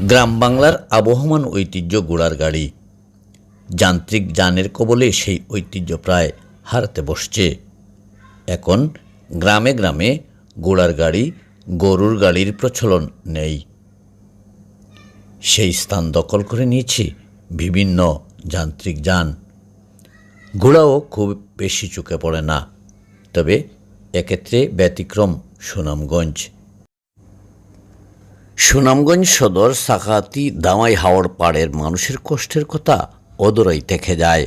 গ্রাম বাংলার আবহমান ঐতিহ্য গোড়ার গাড়ি। যান্ত্রিক যানের কবলে সেই ঐতিহ্য প্রায় হারাতে বসছে। এখন গ্রামে গ্রামে গোড়ার গাড়ি, গরুর গাড়ির প্রচলন নেই। সেই স্থান দখল করে নিয়েছে বিভিন্ন যান্ত্রিক যান। ঘোড়াও খুব বেশি চোখে পড়ে না। তবে এক্ষেত্রে ব্যতিক্রম সুনামগঞ্জ। সুনামগঞ্জ সদর সাকাতি দামাই হাওড় পাড়ের মানুষের কষ্টের কথা অদূরেই থেকে যায়।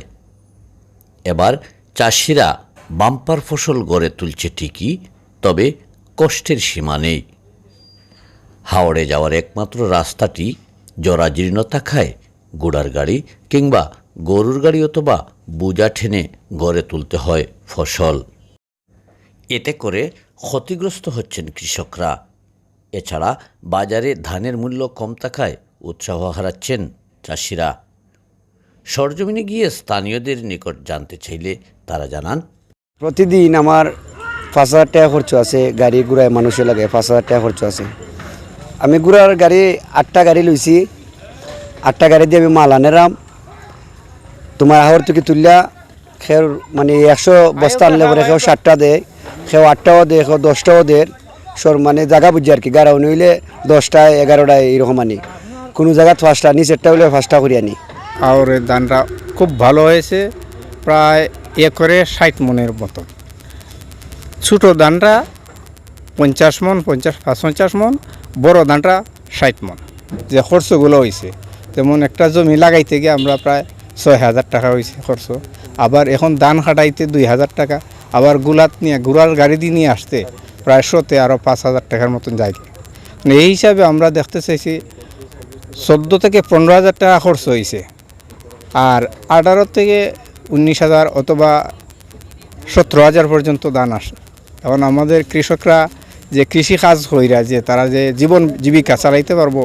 এবার চাষিরা বাম্পার ফসল গড়ে তুলছে ঠিকই, তবে কষ্টের সীমা নেই। হাওড়ে যাওয়ার একমাত্র রাস্তাটি জরাজীর্ণ থাকায় গোড়ার গাড়ি কিংবা গরুর গাড়ি অথবা বোঝা ঠেনে গড়ে তুলতে হয় ফসল। এতে করে ক্ষতিগ্রস্ত হচ্ছেন কৃষকরা। এছাড়া বাজারে ধানের মূল্য কম থাকায় উৎসাহ হারাচ্ছেন চাষিরা। সরজমিনে গিয়ে স্থানীয়দের নিকট জানতে চাইলে তারা জানান প্রতিদিন আমার পাঁচ হাজার টাকা খরচ আছে গাড়ি ঘুরায় মানুষের লাগে পাঁচ হাজার টাকা খরচ আছে। আমি ঘুরার গাড়ি আটটা গাড়ি লইছি আটটা গাড়ি দিয়ে আমি মাল আনেরাম তোমার আহর থেকে তুললা খের মানে একশো বস্তা আনলে পরে কেউ ষাটটা দেয়। কেউ আটটাও কেউ দশটাও দেয় সর মানে জায়গা বুঝি আর কি, গাড়াও নইলে দশটায় এগারোটায় এরকম আনি। কোনো জায়গায় পাঁচটা নিচেরটা হলে পাঁচটা করে আনি। আর ধানটা খুব ভালো হয়েছে, প্রায় একরে ষাট মনের মতো। ছোটো ধানটা পঞ্চাশ মন, পঞ্চাশ পঞ্চাশ মন, বড় ধানটা ষাট মন। যে খরচগুলো হয়েছে যেমন একটা জমি লাগাইতে গিয়ে আমরা প্রায় ছয় হাজার টাকা হয়েছে খরচ। আবার এখন ধান কাটাইতে দুই হাজার টাকা আবার গুলাত নিয়ে গুড়ার গাড়ি দিয়ে নিয়ে আসতে প্রায় শোতে আরও পাঁচ হাজার টাকার মতন যায় মানে এই হিসাবে আমরা দেখতে চাইছি, চোদ্দ থেকে পনেরো হাজার টাকা খরচ হয়েছে আর আঠারো থেকে উনিশ হাজার অথবা সতেরো হাজার পর্যন্ত দান আসে, এখন আমাদের কৃষকরা যে কৃষি কাজ হইরা যে তারা যে জীবন জীবিকা চালাইতে পারব,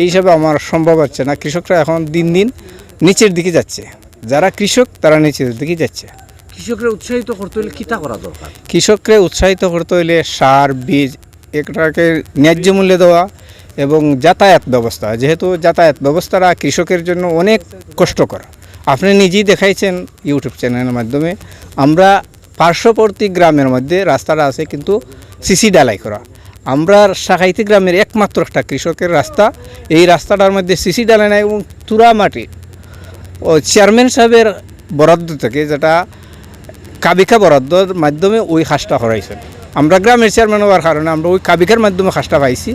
এই হিসাবে আমার সম্ভব হচ্ছে না। কৃষকরা এখন দিন দিন নিচের দিকে যাচ্ছে। যারা কৃষক, তারা নিচের দিকে যাচ্ছে। কৃষকরা উৎসাহিত করতে হলে করা দরকার? কৃষককে উৎসাহিত করতে হইলে সার, বীজ এটাকে ন্যায্য মূল্যে দেওয়া এবং যাতায়াত ব্যবস্থা। যেহেতু যাতায়াত ব্যবস্থাটা কৃষকের জন্য অনেক কষ্টকর। আপনি নিজেই দেখাইছেন ইউটিউব চ্যানেলের মাধ্যমে। আমরা পার্শ্ববর্তী গ্রামের মধ্যে রাস্তাটা আছে কিন্তু সিসি ডালাই করা। আমরা শাখাইতি গ্রামের একমাত্র একটা কৃষকের রাস্তা। এই রাস্তাটার মধ্যে সিসি ডালাই নাই এবং তুরা মাটি। ও চেয়ারম্যান সাহেবের বরাদ্দ থেকে যেটা কাবিকা বরাদ্দর মাধ্যমে ওই হাঁসটা হরাইছেন। আমরা গ্রামের চেয়ারম্যান হওয়ার কারণে আমরা ওই কাবিকার মাধ্যমে হাঁসটা পাইছি।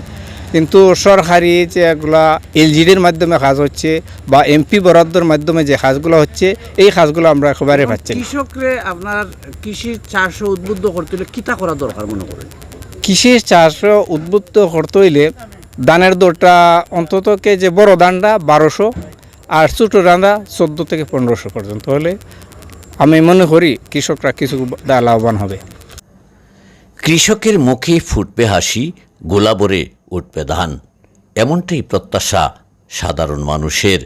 কিন্তু সরকারি যে এগুলা এলজিডির মাধ্যমে কাজ হচ্ছে বা এমপি বরাদ্দর মাধ্যমে যে কাজগুলো হচ্ছে এই কাজগুলো আমরা একেবারে পাচ্ছি। কৃষকরে আপনার কৃষি চাষ উদ্বুদ্ধ করতে হলে কিতা করা দরকার মনে করেন? কৃষির চাষ উদ্বুদ্ধ করতে হইলে ধানের দরটা অন্ততকে যে বড় ধানটা বারোশো আর ছোটো ধানটা চোদ্দ থেকে পনেরোশো পর্যন্ত হলে আমি মনে করি কৃষকরা কিছু লাভবান হবে। কৃষকের মুখে ফুটবে হাসি, গোলাবরে উঠবে ধান। এমনটাই প্রত্যাশা সাধারণ মানুষের।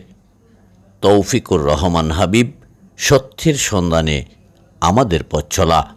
তৌফিকুর রহমান হাবিব, সত্যের সন্ধানে আমাদের পথ চলা।